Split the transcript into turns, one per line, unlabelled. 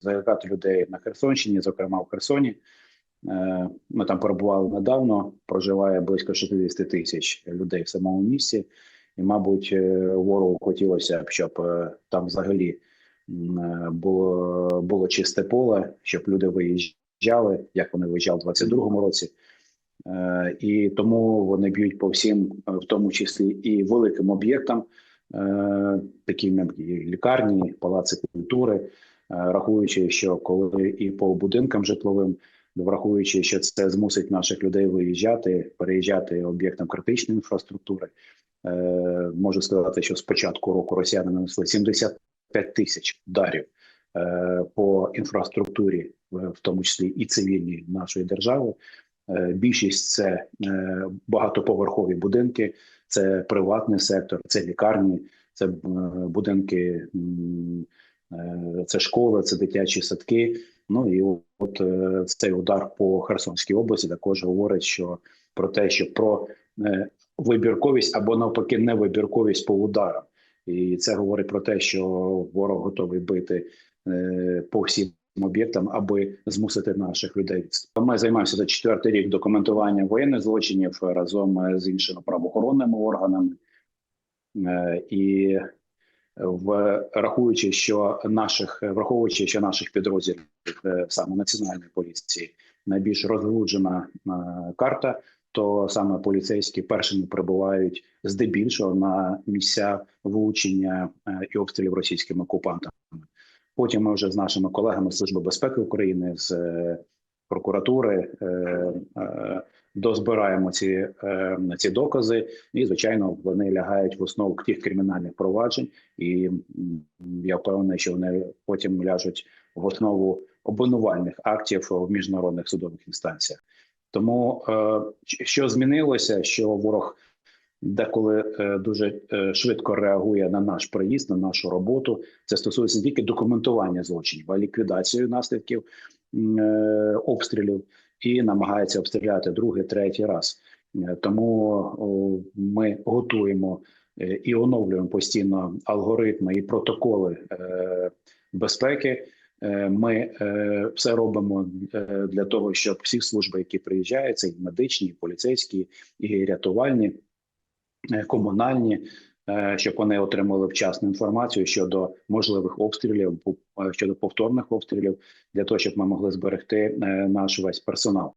залякати людей на Херсонщині, зокрема в Херсоні. Е, Ми там перебували недавно. Проживає близько 60 тисяч людей в самому місті, і, мабуть, е, ворогу хотілося б, щоб е, там взагалі було, було чисте поле, щоб люди виїжджали, як вони виїжджали у 22-му році. І тому вони б'ють по всім, в тому числі і великим об'єктам, таким як лікарні, палаци культури, рахуючи, що коли і по будинкам житловим, враховуючи, що це змусить наших людей виїжджати, переїжджати об'єктам критичної інфраструктури. Е, Можу сказати, що з початку року росіяни нанесли 75 тисяч ударів е, по інфраструктурі, е, в тому числі і цивільній нашої держави. Е, Більшість це е, багатоповерхові будинки, це приватний сектор, це лікарні, це е, будинки, е, це школи, це дитячі садки. Ну і от е, цей удар по Херсонській області також говорить, що про те, що про е, вибірковість або навпаки невибірковість по ударам, і це говорить про те, що ворог готовий бити е, по всім об'єктам, аби змусити наших людей. Ми займаємося за четвертий рік документуванням воєнних злочинів разом е, з іншими правоохоронними органами. Е, І в рахуючи, що наших враховуючи, що наших підрозділів е, саме національної поліції найбільш розглуджена е, карта, то саме поліцейські першими прибувають здебільшого на місця влучення е, і обстрілів російськими окупантами. Потім ми вже з нашими колегами Служби безпеки України з прокуратури е, е, дозбираємо ці, е, ці докази, і звичайно вони лягають в основу тих кримінальних проваджень, і я впевнений, що вони потім ляжуть в основу обвинувальних актів в міжнародних судових інстанціях. Тому що змінилося, що ворог деколи е, дуже е, швидко реагує на наш приїзд, на нашу роботу. Це стосується не тільки документування злочинів, а ліквідацію наслідків е, обстрілів і намагається обстріляти другий, третій раз. Тому ми готуємо і оновлюємо постійно алгоритми і протоколи безпеки. Ми все робимо для того, щоб всі служби, які приїжджають, це і медичні, і поліцейські, і рятувальні, комунальні, е, щоб вони отримали вчасну інформацію щодо можливих обстрілів, е, щодо повторних обстрілів, для того, щоб ми могли зберегти е, наш весь персонал.